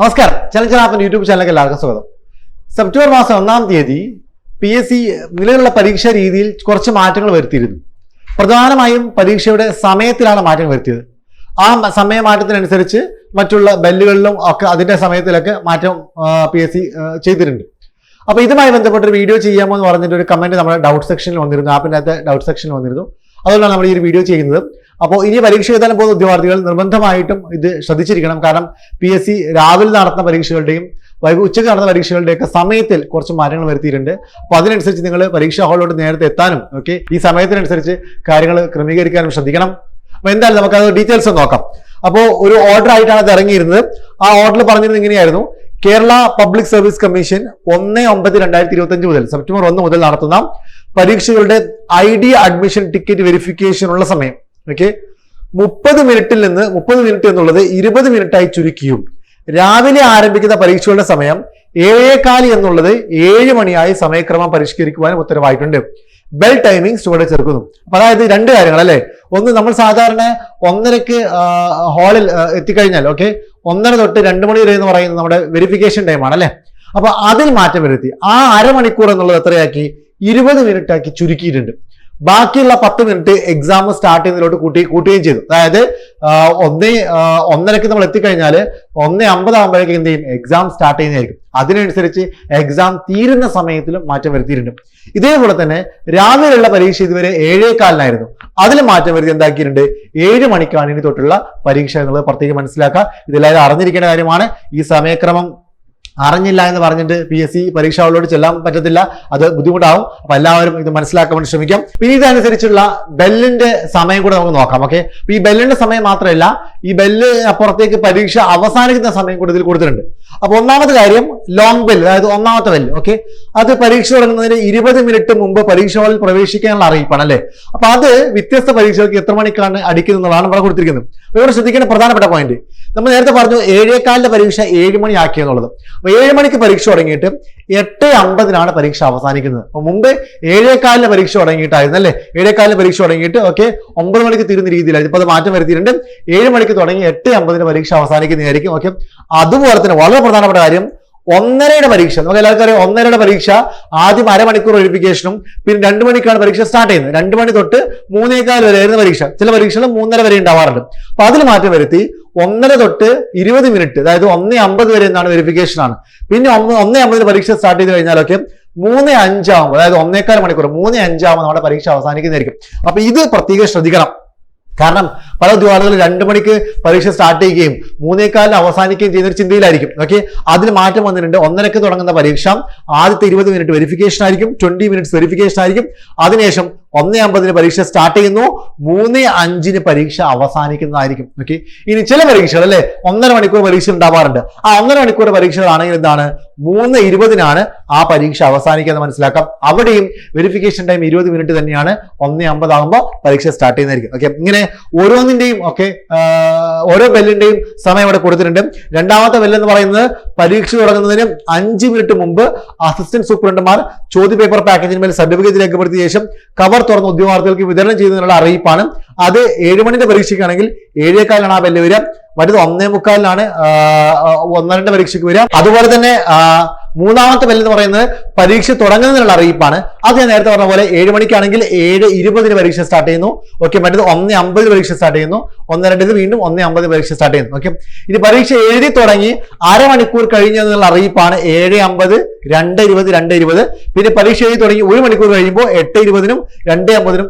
നമസ്കാരം. Challenger ആപ്പിന്റെ YouTube ചാനലിലേക്ക് എല്ലാവർക്കും സ്വാഗതം. സെപ്റ്റംബർ മാസം ഒന്നാം തീയതി പി എസ് സി നിലവിലുള്ള പരീക്ഷാ രീതിയിൽ കുറച്ച് മാറ്റങ്ങൾ വരുത്തിയിരുന്നു. പ്രധാനമായും പരീക്ഷയുടെ സമയത്തിലാണ് മാറ്റങ്ങൾ വരുത്തിയത്. ആ സമയമാറ്റത്തിനനുസരിച്ച് സമയ മാറ്റത്തിനനുസരിച്ച് മറ്റുള്ള ബെല്ലുകളിലും ഒക്കെ അതിന്റെ സമയത്തിലൊക്കെ മാറ്റം പി എസ് സി ചെയ്തിട്ടുണ്ട്. അപ്പോൾ ഇതുമായി ബന്ധപ്പെട്ട ഒരു വീഡിയോ ചെയ്യാമോ എന്ന് പറഞ്ഞിട്ട് ഒരു കമന്റ് നമ്മുടെ ഡൗട്ട് സെക്ഷനിൽ വന്നിരുന്നു. ആപ്പിന്റെ അകത്ത് ഡൗട്ട് സെക്ഷനിൽ വന്നിരുന്നു. അതുകൊണ്ടാണ് നമ്മൾ ഈ ഒരു വീഡിയോ ചെയ്യുന്നത്. അപ്പോൾ ഇനി പരീക്ഷ എഴുതാൻ പോകുന്ന ഉദ്യോഗാർത്ഥികൾ നിർബന്ധമായിട്ടും ഇത് ശ്രദ്ധിച്ചിരിക്കണം. കാരണം പി എസ് സി രാവിലെ നടത്തുന്ന പരീക്ഷകളുടെയും വൈകു ഉച്ചയ്ക്ക് നടന്ന പരീക്ഷകളുടെയൊക്കെ സമയത്തിൽ കുറച്ച് മാറ്റങ്ങൾ വരുത്തിയിട്ടുണ്ട്. അപ്പോൾ അതിനനുസരിച്ച് നിങ്ങൾ പരീക്ഷാ ഹാളിലോട്ട് നേരത്തെ എത്താനും ഓക്കെ ഈ സമയത്തിനനുസരിച്ച് കാര്യങ്ങൾ ക്രമീകരിക്കാനും ശ്രദ്ധിക്കണം. അപ്പോൾ എന്തായാലും നമുക്കത് ഡീറ്റെയിൽസ് നോക്കാം. അപ്പോൾ ഒരു ഓർഡർ ആയിട്ടാണ് അത് ഇറങ്ങിയിരുന്നത്. ആ ഓർഡർ പറഞ്ഞിരുന്നത് ഇങ്ങനെയായിരുന്നു. കേരള പബ്ലിക് സർവീസ് കമ്മീഷൻ ഒന്ന് ഒമ്പത് രണ്ടായിരത്തി ഇരുപത്തി അഞ്ച് മുതൽ സെപ്റ്റംബർ ഒന്ന് മുതൽ നടത്തുന്ന പരീക്ഷകളുടെ I D admission ticket verification ഉള്ള സമയം. ഓക്കെ മുപ്പത് മിനിറ്റിൽ നിന്ന് മുപ്പത് മിനിറ്റ് എന്നുള്ളത് ഇരുപത് മിനിറ്റായി ചുരുക്കിയും. രാവിലെ ആരംഭിക്കുന്ന പരീക്ഷകളുടെ സമയം ഏഴേകാൽ എന്നുള്ളത് ഏഴ് മണിയായി സമയക്രമം പരിഷ്കരിക്കുവാനും ഉത്തരവായിട്ടുണ്ട്. ബെൽ ടൈമിംഗ്സ് ചുവടെ ചേർക്കുന്നു. അതായത് രണ്ട് കാര്യങ്ങൾ അല്ലെ? ഒന്ന് നമ്മൾ സാധാരണ ഒന്നരക്ക് ഹാളിൽ എത്തിക്കഴിഞ്ഞാൽ ഓക്കെ ഒന്നര തൊട്ട് രണ്ട് മണി വരെ എന്ന് പറയുന്നത് നമ്മുടെ വെരിഫിക്കേഷൻ ടൈമാണ് അല്ലെ? അപ്പൊ അതിൽ മാറ്റം വരുത്തി. ആ അരമണിക്കൂർ എന്നുള്ളത് എത്രയാക്കി? ഇരുപത് മിനിറ്റ് ആക്കി ചുരുക്കിയിട്ടുണ്ട്. ബാക്കിയുള്ള പത്ത് മിനിറ്റ് എക്സാം സ്റ്റാർട്ട് ചെയ്യുന്നതിലോട്ട് കൂട്ടി കൂട്ടുകയും ചെയ്തു. അതായത് ഒന്നേ ഒന്നരക്ക് നമ്മൾ എത്തിക്കഴിഞ്ഞാൽ ഒന്നേ അമ്പതാകുമ്പോഴേക്കും എന്ത് ചെയ്യും? എക്സാം സ്റ്റാർട്ട് ചെയ്യുന്നതായിരിക്കും. അതിനനുസരിച്ച് എക്സാം തീരുന്ന സമയത്തിലും മാറ്റം വരുത്തിയിട്ടുണ്ട്. ഇതേപോലെ തന്നെ രാവിലെയുള്ള പരീക്ഷ ഇതുവരെ ഏഴേക്കാലിനായിരുന്നു അതിൽ മാറ്റം വരുത്തി എന്താക്കിയിട്ടുണ്ട്? ഏഴ് മണിക്കാണ് ഇനി തൊട്ടുള്ള പരീക്ഷ എന്നുള്ളത് പ്രത്യേകം മനസ്സിലാക്കുക. ഇതെല്ലാവരും അറിഞ്ഞിരിക്കേണ്ട കാര്യമാണ്. ഈ സമയക്രമം അറിഞ്ഞില്ല എന്ന് പറഞ്ഞിട്ട് പി എസ് സി പരീക്ഷകളോട് ചെല്ലാൻ പറ്റത്തില്ല. അത് ബുദ്ധിമുട്ടാവും. അപ്പൊ എല്ലാവരും ഇത് മനസ്സിലാക്കാൻ വേണ്ടി ശ്രമിക്കാം പിന്നെ ഇതനുസരിച്ചുള്ള ബെല്ലിന്റെ സമയം കൂടെ നമുക്ക് നോക്കാം ഓക്കെ ഈ ബെല്ലിന്റെ സമയം മാത്രമല്ല ഈ ബെല്ല് അപ്പുറത്തേക്ക് പരീക്ഷ അവസാനിക്കുന്ന സമയം കൂടെ ഇതിൽ കൊടുത്തിട്ടുണ്ട്. അപ്പൊ ഒന്നാമത്തെ കാര്യം ലോങ് ബെല്ല് അതായത് ഒന്നാമത്തെ ബെല്ല് ഓക്കെ അത് പരീക്ഷ തുടങ്ങുന്നതിന് ഇരുപത് മിനിറ്റ് മുമ്പ് പരീക്ഷ ഹാളിൽ പ്രവേശിക്കാനുള്ള അറിയിപ്പാണ് അല്ലേ? അപ്പൊ അത് വ്യത്യസ്ത പരീക്ഷകൾക്ക് എത്ര മണിക്കാണ് അടിക്കുന്നതാണ് ഇവിടെ കൊടുത്തിരിക്കുന്നത്. ഇവിടെ ശ്രദ്ധിക്കേണ്ട പ്രധാനപ്പെട്ട പോയിന്റ് നമ്മൾ നേരത്തെ പറഞ്ഞു ഏഴേക്കാലിന്റെ പരീക്ഷ ഏഴ് മണി ആക്കി എന്നുള്ളത് അപ്പൊ ഏഴ് മണിക്ക് പരീക്ഷ തുടങ്ങിയിട്ട് എട്ട് അമ്പതിനാണ് പരീക്ഷ അവസാനിക്കുന്നത്. അപ്പൊ മുമ്പ് ഏഴേക്കാലിന് പരീക്ഷ തുടങ്ങിയിട്ടായിരുന്നു അല്ലേ ഏഴേക്കാലിന് പരീക്ഷ തുടങ്ങിയിട്ട് ഓക്കെ ഒമ്പത് മണിക്ക് തീരുന്ന രീതിയിലായിരുന്നു. ഇപ്പൊ അത് മാറ്റം വരുത്തിയിട്ടുണ്ട്. ഏഴ് മണിക്ക് തുടങ്ങി എട്ട് അമ്പതിന് പരീക്ഷ അവസാനിക്കുന്നതായിരിക്കും ഓക്കെ. അതുപോലെ തന്നെ വളരെ പ്രധാനപ്പെട്ട കാര്യം ഒന്നരയുടെ പരീക്ഷ. നമുക്ക് എല്ലാവർക്കും അറിയാം ഒന്നരയുടെ പരീക്ഷ ആദ്യം അരമണിക്കൂർ വെരിഫിക്കേഷനും പിന്നെ രണ്ട് മണിക്കാണ് പരീക്ഷ സ്റ്റാർട്ട് ചെയ്യുന്നത്. രണ്ട് മണി തൊട്ട് മൂന്നേക്കാൽ വരെ ആയിരുന്നു പരീക്ഷ. ചില പരീക്ഷകൾ മൂന്നര വരെ ഉണ്ടാവാറുണ്ട്. അപ്പൊ അതിൽ മാറ്റം വരുത്തി ഒന്നര തൊട്ട് ഇരുപത് മിനിറ്റ് അതായത് ഒന്നേ അമ്പത് വരെ എന്നാണ് വെരിഫിക്കേഷൻ ആണ്. പിന്നെ ഒന്ന് ഒന്നേ അമ്പതിന് പരീക്ഷ സ്റ്റാർട്ട് ചെയ്ത് കഴിഞ്ഞാലൊക്കെ മൂന്ന് അഞ്ചാവുമ്പോൾ അതായത് ഒന്നേക്കാൽ മണിക്കൂർ മൂന്ന് അഞ്ചാവുമ്പോൾ നമ്മുടെ പരീക്ഷ അവസാനിക്കുന്നതായിരിക്കും. അപ്പൊ ഇത് പ്രത്യേകം ശ്രദ്ധിക്കണം. കാരണം പല ഉദ്യോഗാർത്ഥികൾ രണ്ട് മണിക്ക് പരീക്ഷ സ്റ്റാർട്ട് ചെയ്യുകയും മൂന്നേക്കാലിന് അവസാനിക്കുകയും ചെയ്യുന്ന ഒരു ചിന്തയിലായിരിക്കും. ഓക്കെ അതിന് മാറ്റം വന്നിട്ടുണ്ട്. ഒന്നരക്ക് തുടങ്ങുന്ന പരീക്ഷ ആദ്യത്തെ ഇരുപത് മിനിറ്റ് വെരിഫിക്കേഷൻ ആയിരിക്കും. ട്വന്റി മിനിറ്റ്സ് വെരിഫിക്കേഷൻ ആയിരിക്കും. അതിനുശേഷം ഒന്നേ അമ്പതിന് പരീക്ഷ സ്റ്റാർട്ട് ചെയ്യുന്നു. മൂന്ന് അഞ്ചിന് പരീക്ഷ അവസാനിക്കുന്നതായിരിക്കും. ഓക്കെ ഇനി ചില പരീക്ഷകൾ അല്ലെ? ഒന്നര മണിക്കൂർ പരീക്ഷ ഉണ്ടാവാറുണ്ട്. ആ ഒന്നര മണിക്കൂർ പരീക്ഷകളാണെങ്കിൽ എന്താണ്? മൂന്ന് ഇരുപതിനാണ് ആ പരീക്ഷ അവസാനിക്കുക എന്ന് മനസ്സിലാക്കാം. അവിടെയും വെരിഫിക്കേഷൻ ടൈം ഇരുപത് മിനിറ്റ് തന്നെയാണ്. ഒന്നേ അമ്പതാകുമ്പോൾ പരീക്ഷ സ്റ്റാർട്ട് ചെയ്യുന്നതായിരിക്കും. ഓക്കെ ഇങ്ങനെ ഓരോന്നിന്റെയും ഓക്കെ ഓരോ ബെല്ലിന്റെയും സമയം ഇവിടെ കൊടുത്തിട്ടുണ്ട്. രണ്ടാമത്തെ ബെല്ലെന്ന് പറയുന്നത് പരീക്ഷ തുടങ്ങുന്നതിന് അഞ്ച് മിനിറ്റ് മുമ്പ് അസിസ്റ്റന്റ് സൂപ്രണ്ടുമാർ ചോദ്യപേപ്പർ പാക്കേജിന്മേൽ സർട്ടിഫിക്കറ്റ് രേഖപ്പെടുത്തിയ ശേഷം കവർ തുറന്ന ഉദ്യോഗാർത്ഥികൾക്ക് വിതരണം ചെയ്യുന്നതിനുള്ള അറിയിപ്പാണ്. അത് ഏഴ് മണിന്റെ പരീക്ഷയ്ക്കാണെങ്കിൽ ഏഴേക്കാലിനാണ് ആ ബെല്ല് വരിക. മറ്റത് ഒന്നേ മുക്കാലിനാണ് ഒന്നരന്റെ പരീക്ഷയ്ക്ക് വരിക. അതുപോലെ തന്നെ മൂന്നാമത്തെ ബെല്ല് എന്ന് പറയുന്നത് പരീക്ഷ തുടങ്ങുന്നതിനുള്ള അറിയിപ്പാണ്. അത് ഞാൻ നേരത്തെ പറഞ്ഞ പോലെ ഏഴ് മണിക്കാണെങ്കിൽ ഏഴ് ഇരുപതിന് പരീക്ഷ സ്റ്റാർട്ട് ചെയ്യുന്നു. ഓക്കെ മറ്റേത് ഒന്ന് അമ്പത് പരീക്ഷ സ്റ്റാർട്ട് ചെയ്യുന്നു. ഒന്ന് രണ്ടിന് വീണ്ടും ഒന്ന് അമ്പത് പരീക്ഷ സ്റ്റാർട്ട് ചെയ്യുന്നു. ഓക്കെ ഇനി പരീക്ഷ എഴുതി തുടങ്ങി അരമണിക്കൂർ കഴിഞ്ഞെന്നുള്ള അറിയിപ്പാണ് ഏഴ് അമ്പത് രണ്ട് ഇരുപത് രണ്ട് ഇരുപത്. പിന്നെ പരീക്ഷ എഴുതി തുടങ്ങി ഒരു മണിക്കൂർ കഴിയുമ്പോൾ എട്ട് ഇരുപതിനും രണ്ട് അമ്പതിനും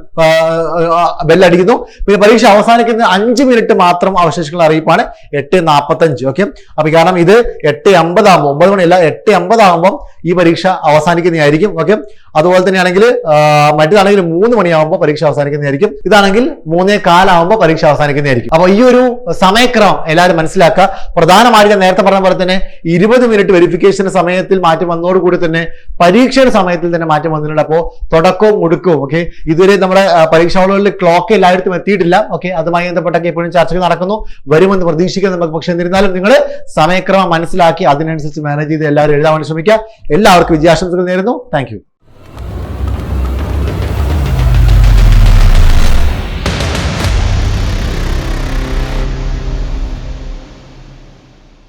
ബെല്ലടിക്കുന്നു പിന്നെ പരീക്ഷ അവസാനിക്കുന്ന അഞ്ച് മിനിറ്റ് മാത്രം അവശേഷിക്കുന്ന അറിയിപ്പാണ് എട്ട് നാൽപ്പത്തഞ്ച് ഓക്കെ അപ്പൊ കാരണം ഇത് എട്ട് അമ്പതാകുമ്പോൾ ഒമ്പത് മണിയല്ല എട്ട് അമ്പതാകുമ്പോൾ ഈ പരീക്ഷ അവസാനിക്കുന്നതായിരിക്കും ഓക്കെ അതുപോലെ തന്നെയാണെങ്കിൽ മറ്റേതാണെങ്കിൽ മൂന്ന് മണിയാകുമ്പോൾ പരീക്ഷ അവസാനിക്കുന്നതായിരിക്കും. ഇതാണെങ്കിൽ മൂന്നേ കാലാകുമ്പോൾ പരീക്ഷ അവസാനിക്കുന്നതായിരിക്കും. അപ്പോൾ ഈ ഒരു സമയക്രമം എല്ലാവരും മനസ്സിലാക്കുക. പ്രധാനമായിട്ട് നേരത്തെ പറഞ്ഞ പോലെ തന്നെ ഇരുപത് മിനിറ്റ് വെരിഫിക്കേഷൻ സമയത്തിൽ മാറ്റം വന്നതോടുകൂടി തന്നെ പരീക്ഷയുടെ സമയത്തിൽ തന്നെ മാറ്റം വന്നിട്ടുണ്ട്. അപ്പോൾ തുടക്കവും ഒടുക്കവും ഓക്കെ ഇതുവരെ നമ്മുടെ പരീക്ഷാ ഹാളുകളിൽ ക്ലോക്ക് എല്ലായിടത്തും എത്തിയിട്ടില്ല ഓക്കെ അതുമായി ബന്ധപ്പെട്ടൊക്കെ എപ്പോഴും ചർച്ചകൾ നടക്കുന്നു. വരുമെന്ന് പ്രതീക്ഷിക്കുന്നു. നമുക്ക് പക്ഷേ എന്നിരുന്നാലും നിങ്ങൾ സമയക്രമം മനസ്സിലാക്കി അതിനനുസരിച്ച് മാനേജ് ചെയ്ത് എല്ലാവരും എഴുതാൻ ശ്രമിക്കുക. എല്ലാവർക്കും വിജയാശംസകൾ നേരുന്നു. താങ്ക്